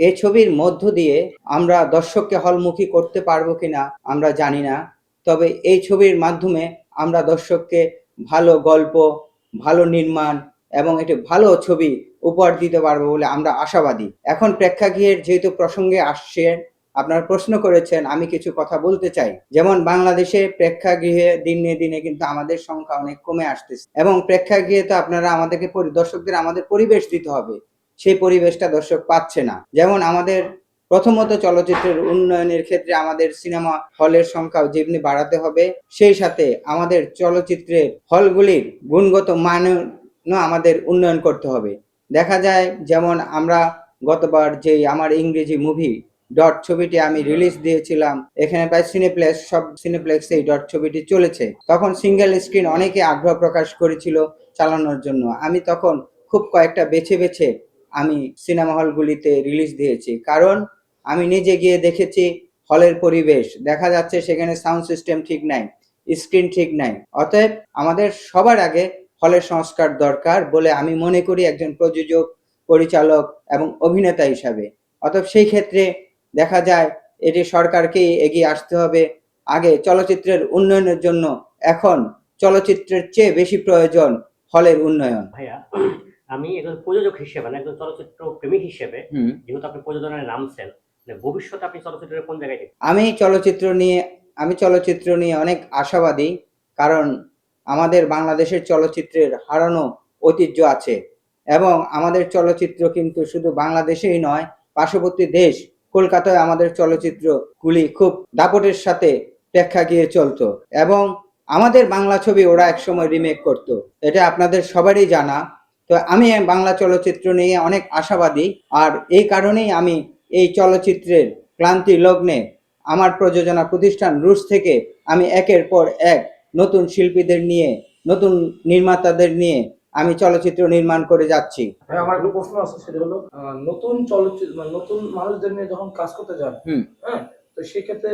এই ছবির মধ্য দিয়ে আমরা দর্শককে হলমুখী করতে পারব কিনা আমরা জানি না। তবে এই ছবির মাধ্যমে আমরা দর্শককে ভালো গল্প, ভালো নির্মাণ এবং একটি ভালো ছবি উপহার দিতে পারব বলে আমরা আশাবাদী। এখন প্রেক্ষাগৃহের যেহেতু প্রসঙ্গে আসছে আপনারা প্রশ্ন করেছেন, আমি কিছু কথা বলতে চাই। যেমন বাংলাদেশে প্রেক্ষাগৃহে দিনে দিনে কিন্তু আমাদের সংখ্যা অনেক কমে আসতেছে। এবং প্রেক্ষাগৃহে তো আপনারা আমাদেরকে দর্শকদের আমাদের পরিবেশ দিতে হবে। সেই পরিবেশটা দর্শক পাচ্ছে না। যেমন আমাদের প্রথমত চলচ্চিত্রের উন্নয়নের ক্ষেত্রে আমাদের সিনেমা হলের সংখ্যাও যেমনি বাড়াতে হবে, সেই সাথে আমাদের চলচ্চিত্রের হলগুলির গুণগত মানও আমাদের উন্নয়ন করতে হবে। দেখা যায়, যেমন আমরা গতবার যে আমার ইংরেজি মুভি ডট ছবিটি আমি রিলিজ দিয়েছিলাম, এখানে প্রায় সিনেপ্লেক্স সব সিনেপ্লেক্সে এই ডট ছবিটি চলেছে। তখন সিঙ্গেল স্ক্রিন অনেকে আগ্রহ প্রকাশ করেছিল চালানোর জন্য। আমি তখন খুব কয়েকটা বেছে বেছে আমি সিনেমা হলগুলিতে রিলিজ দিয়েছি। কারণ আমি নিজে গিয়ে দেখেছি হলের পরিবেশ। দেখা যাচ্ছে সেখানে সাউন্ড সিস্টেম ঠিক নাই স্ক্রিন ঠিক নাই। অতএব আমাদের সবার আগে হলের সংস্কার দরকার বলে আমি মনে করি একজন প্রযোজক, পরিচালক এবং অভিনেতা হিসাবে। অতএব সেই ক্ষেত্রে দেখা যায় এটি সরকারকেই এগিয়ে আসতে হবে। আগে চলচ্চিত্রের উন্নয়নের জন্য, এখন চলচ্চিত্রের চেয়ে বেশি প্রয়োজন হলের উন্নয়ন। ভাইয়া আমি একজন প্রযোজক হিসেবে মানে একজন চলচ্চিত্র প্রেমিক হিসেবে যেহেতু আপনি প্রযোজনায় নামছেন মানে ভবিষ্যতে আপনি চলচ্চিত্রের কোন জায়গায় আমি চলচ্চিত্র নিয়ে আমি চলচ্চিত্র নিয়ে অনেক আশাবাদী কারণ আমাদের বাংলাদেশের চলচ্চিত্রের হারানো ঐতিহ্য আছে। এবং আমাদের চলচ্চিত্র কিন্তু শুধু বাংলাদেশেই নয় পার্শ্ববর্তী দেশ কলকাতায় আমাদের চলচ্চিত্রগুলি খুব দাপটের সাথে প্রেক্ষাগৃহে চলতো। এবং আমাদের বাংলা ছবি ওরা একসময় রিমেক করত। এটা আপনাদের সবারই জানা। তো আমি বাংলা চলচ্চিত্র নিয়ে অনেক আশাবাদী আর এই কারণেই আমি এই চলচ্চিত্রের ক্লান্তি লগ্নে আমার প্রযোজনা প্রতিষ্ঠান রুশ থেকে আমি একের পর এক নতুন শিল্পীদের নিয়ে নতুন নির্মাতাদের নিয়ে আমি চলচ্চিত্র নির্মাণ করে যাচ্ছি। আমার একটা প্রশ্ন আছে সেটা হলো নতুন চলচ্চিত্র মানে নতুন মানুষদের নিয়ে যখন কাজ করতে যান হুম। হ্যাঁ তো সেক্ষেত্রে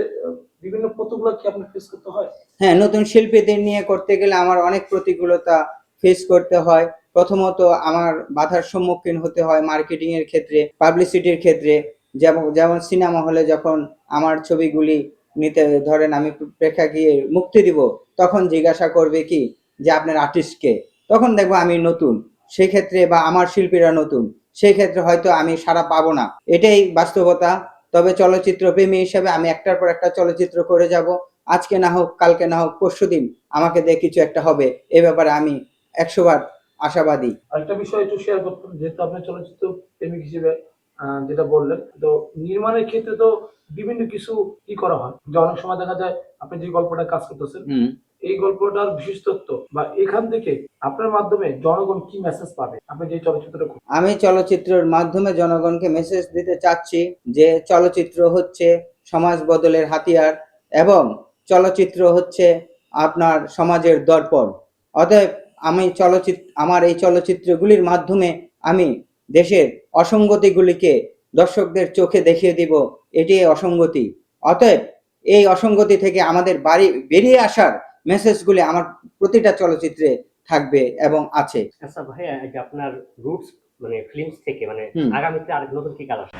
বিভিন্ন প্রতিকূলতা কি আপনি ফেস করতে হয়? হ্যাঁ নতুন শিল্পীদের নিয়ে করতে গেলে আমার অনেক প্রতিকূলতা ফেস করতে হয়। প্রথমত আমার বাধার সম্মুখীন হতে হয় মার্কেটিং এর ক্ষেত্রে পাবলিসিটির ক্ষেত্রে। যেমন যেমন সিনেমা হলে যখন আমার ছবিগুলি নিতে ধরেন আমি প্রেক্ষাগৃহে মুক্তি দিব, তখন জিজ্ঞাসা করবে কি? যে আপনার আর্টিস্টকে তখন দেখব আমি নতুন। সেই ক্ষেত্রে বা আমার শিল্পীরা নতুন। সেই ক্ষেত্রে হয়তো আমি সারা পাবো না। এটাই বাস্তবতা। তবে চলচ্চিত্র প্রেমী হিসেবে আমি একটার পর একটা চলচ্চিত্র করে যাব। আজকে না হোক, কালকে না হোক পরশু দিন আমাকে দিয়ে কিছু একটা হবে। এ ব্যাপারে আমি একশো বার আশাবাদী। আরেকটা বিষয় একটু শেয়ার করতাম যেহেতু আপনি চলচ্চিত্র প্রেমিক হিসেবে যেটা বললেন তো নির্মাণের ক্ষেত্রে তো বিভিন্ন কিছু কি করা হয়। যে অনেক সময় দেখা যায় আপনি যে গল্পটা কাজ করতেছেন এই গল্পটার বিশেষত্ব বা এখান থেকে আপনার মাধ্যমে জনগণ কি মেসেজ পাবে? আপনি যে চলচ্চিত্রটা আমি চলচ্চিত্রের মাধ্যমে জনগণকে মেসেজ দিতে চাচ্ছি যে চলচ্চিত্র হচ্ছে সমাজ বদলের হাতিয়ার এবং চলচ্চিত্র হচ্ছে আপনার সমাজের দর্পণ। অতএব আমি চলচ্চিত্র আমার এই চলচ্চিত্রগুলির মাধ্যমে আমি দেশের অসঙ্গতিগুলিকে দর্শকদের চোখে দেখিয়ে দিব এটি অসঙ্গতি। অতএব এই অসঙ্গতি থেকে আমাদের বাড়ি বেরিয়ে আসার মেসেজগুলি আমার প্রতিটা চলচ্চিত্রে থাকবে এবং আছে। আচ্ছা ভাইয়া আপনার রুটস মানে ফিল্মস থেকে মানে। আগামীতে আরেক নতুন কি কাজ আসবে?